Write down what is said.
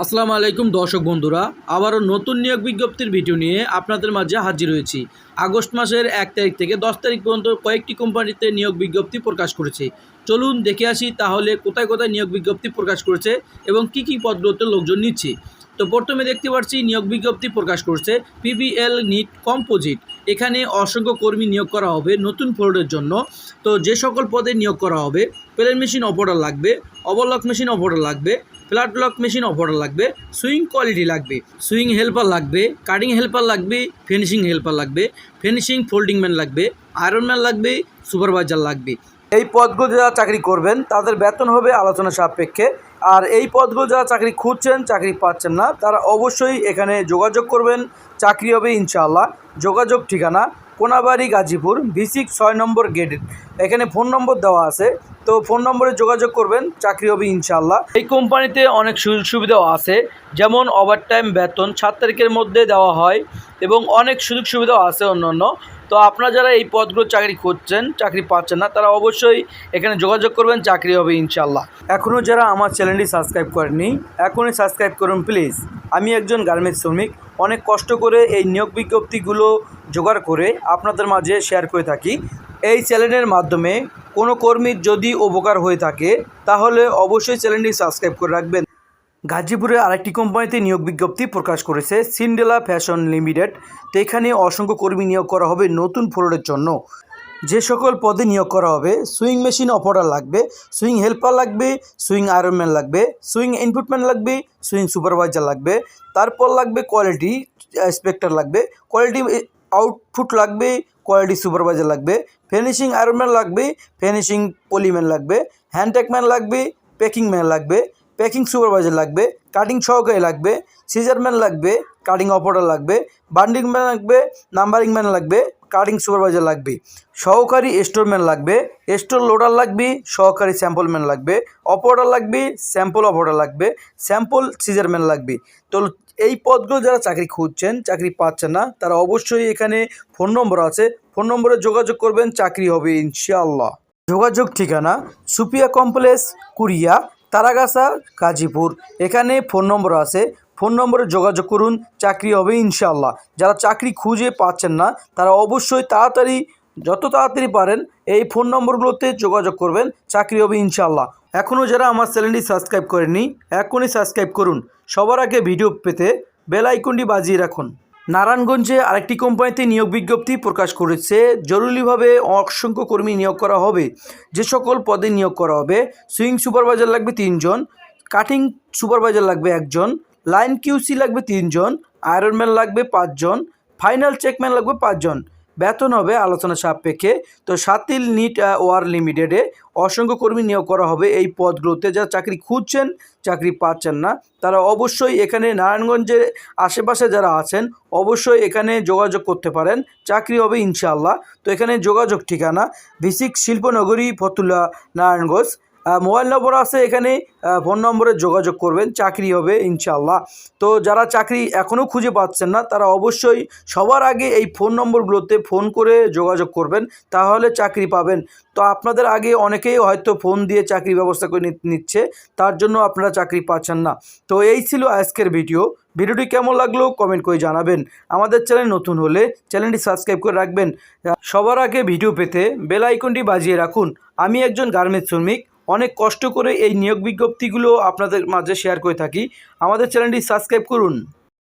আসসালামু আলাইকুম দর্শক বন্ধুরা, আবারও নতুন নিয়োগ বিজ্ঞপ্তির ভিডিও নিয়ে আপনাদের মাঝে হাজির হয়েছি। আগস্ট মাসের এক তারিখ থেকে দশ তারিখ পর্যন্ত কয়েকটি কোম্পানিতে নিয়োগ বিজ্ঞপ্তি প্রকাশ করেছে। চলুন দেখে আসি তাহলে কোথায় কোথায় নিয়োগ বিজ্ঞপ্তি প্রকাশ করেছে এবং কি কি পদগুলোতে লোকজন নিচ্ছে। তো প্রথমে দেখতে পাচ্ছি, নিয়োগ বিজ্ঞপ্তি প্রকাশ করছে পিবিএল নিট কম্পোজিট। এখানে অসংখ্য কর্মী নিয়োগ করা হবে নতুন ফ্লোরের জন্য। তো যে সকল পদে নিয়োগ করা হবে প্লেন মেশিন অপারেটর লাগবে ওভারলক মেশিন অপারেটর লাগবে ফ্ল্যাট লক মেশিন অপারেটর লাগবে সুইং কোয়ালিটি লাগবে সুইং হেল্পার লাগবে কাটিং হেল্পার লাগবে ফিনিশিং হেল্পার লাগবে ফিনিশিং ফোল্ডিং ম্যান লাগবে আয়রন ম্যান লাগবে সুপারভাইজার লাগবে। এই পদগুলো যারা চাকরি করবেন, তাদের বেতন হবে আলোচনা সাপেক্ষে। আর এই পদগুলো যারা চাকরি খুঁজছেন, চাকরি পাচ্ছেন না, তারা অবশ্যই এখানে যোগাযোগ করবেন। চাকরি হবে ইনশাআল্লাহ। যোগাযোগ ঠিকানা কোনাবাড়ি, গাজীপুর, ভিসিক ছয় নম্বর গেট। এখানে ফোন নম্বর দেওয়া আছে। তো ফোন নম্বরে যোগাযোগ করবেন চাকরি হবে ইনশাল্লাহ এই কোম্পানিতে অনেক সুযোগ সুবিধাও আছে। যেমন ওভারটাইম বেতন সাত তারিখের মধ্যে দেওয়া হয় এবং অনেক সুযোগ সুবিধাও আছে অন্যান্য। তো আপনারা যারা এই পদগুলো চাকরি করছেন চাকরি পাচ্ছেন না, তারা অবশ্যই এখানে যোগাযোগ করবেন চাকরি হবে ইনশাল্লাহ এখনও যারা আমার চ্যানেলটি সাবস্ক্রাইব করেননি, এখনই সাবস্ক্রাইব করুন, প্লিজ। আমি একজন গার্মেন্টস শ্রমিক। অনেক কষ্ট করে এই নিয়োগ বিজ্ঞপ্তিগুলো জোগাড় করে আপনাদের মাঝে শেয়ার করে থাকি। এই চ্যানেলের মাধ্যমে কোনো কর্মীর যদি উপকার হয়ে থাকে, তাহলে অবশ্যই চ্যানেলটি সাবস্ক্রাইব করে রাখবেন। গাজীপুরে আরেকটি কোম্পানিতে নিয়োগ বিজ্ঞপ্তি প্রকাশ করেছে, সিন্ডেলা ফ্যাশন লিমিটেড। তো এখানে অসংখ্য কর্মী নিয়োগ করা হবে নতুন ফ্লোরের জন্য। যে সকল পদে নিয়োগ করা হবে, সুইং মেশিন অপারেটর লাগবে, সুইং হেল্পার লাগবে, সুইং আয়রনম্যান লাগবে, সুইং ইনপুটম্যান লাগবে, সুইং সুপারভাইজার লাগবে। তারপর লাগবে কোয়ালিটি ইন্সপেক্টর লাগবে, কোয়ালিটি আউটপুট লাগবে, কোয়ালিটি সুপারভাইজার লাগবে, ফিনিশিং আয়রনম্যান লাগবে, ফিনিশিং পলিম্যান লাগবে হ্যান্ডটেকম্যান লাগবে, প্যাকিং ম্যান লাগবে, প্যাকিং সুপারভাইজার লাগবে, কাটিং সহকারী লাগবে সিজারম্যান লাগবে, কাটিং অপারেটর লাগবে, বান্ডিং ম্যান লাগবে, নাম্বারিং ম্যান লাগবে কাটিং সুপারভাইজার লাগবে, সহকারী স্টোরম্যান লাগবে স্টোর লোডার লাগবে, সহকারী স্যাম্পলম্যান লাগবে অপারেটর লাগবে স্যাম্পল অপারেটর লাগবে স্যাম্পল সিজারম্যান লাগবে। তো এই পদগুলো যারা চাকরি খুঁজছেন, চাকরি পাচ্ছেন না, তারা অবশ্যই এখানে ফোন নম্বর আছে। ফোন নম্বরে যোগাযোগ করবেন, চাকরি হবে ইনশাআল্লাহ। যোগাযোগ ঠিকানা সুপিয়া কমপ্লেক্স কুরিয়া, তারাগাছা, গাজীপুর। এখানে ফোন নম্বর আছে। ফোন নম্বরে যোগাযোগ করুন, চাকরি হবে ইনশাআল্লাহ। যারা চাকরি খুঁজে পাচ্ছেন না, তারা অবশ্যই তাড়াতাড়ি, যত তাড়াতাড়ি পারেন, এই ফোন নম্বরগুলোতে যোগাযোগ করবেন, চাকরি হবে ইনশাআল্লাহ। এখনও যারা আমার চ্যানেলটি সাবস্ক্রাইব করেননি, এখনই সাবস্ক্রাইব করুন। সবার আগে ভিডিও পেতে বেল আইকনটি বাজিয়ে রাখুন। নারায়ণগঞ্জে আরেকটি কোম্পানিতে নিয়োগ বিজ্ঞপ্তি প্রকাশ করেছে, জরুরিভাবে অসংখ্য কর্মী নিয়োগ করা হবে। যে সকল পদে নিয়োগ করা হবে, সুইং সুপারভাইজার লাগবে তিনজন, কাটিং সুপারভাইজার লাগবে একজন। লাইন কিউসি লাগবে তিনজন আয়রনম্যান লাগবে পাঁচজন, ফাইনাল চেকম্যান লাগবে পাঁচজন। বেতন হবে আলোচনা সাপেক্ষে। তো সাতিল নিট ওয়ার লিমিটেডে অসংখ্য কর্মী নিয়োগ করা হবে এই পদগুলোতে। যারা চাকরি খুঁজছেন, চাকরি পাচ্ছেন না, তারা অবশ্যই এখানে নারায়ণগঞ্জের আশেপাশে যারা আছেন, অবশ্যই এখানে যোগাযোগ করতে পারেন। চাকরি হবে ইনশাআল্লাহ। তো এখানে যোগাযোগ ঠিকানা, ভিসিক শিল্পনগরী, ফতুল্লা, নারায়ণগঞ্জ। মোবাইল নম্বর আছে এখানে ফোন নম্বরে যোগাযোগ করবেন, চাকরি হবে ইনশাল্লাহ তো যারা চাকরি এখনও খুঁজে পাচ্ছেন না, তারা অবশ্যই সবার আগে এই ফোন নম্বরগুলোতে ফোন করে যোগাযোগ করবেন, তাহলে চাকরি পাবেন। তো আপনাদের আগে অনেকেই হয়তো ফোন দিয়ে চাকরি ব্যবস্থা করে নিচ্ছে, তার জন্য আপনারা চাকরি পাচ্ছেন না। তো এই ছিল আজকের ভিডিও। ভিডিওটি কেমন লাগল কমেন্ট করে জানাবেন। আমাদের চ্যানেল নতুন হলে চ্যানেলটি সাবস্ক্রাইব করে রাখবেন। সবার আগে ভিডিও পেতে বেল আইকনটি বাজিয়ে রাখুন। আমি একজন গার্মেন্টস শ্রমিক অনেক কষ্ট করে এই নিয়োগ বিজ্ঞপ্তিগুলো আপনাদের মাঝে শেয়ার করে থাকি। আমাদের চ্যানেলটি সাবস্ক্রাইব করুন।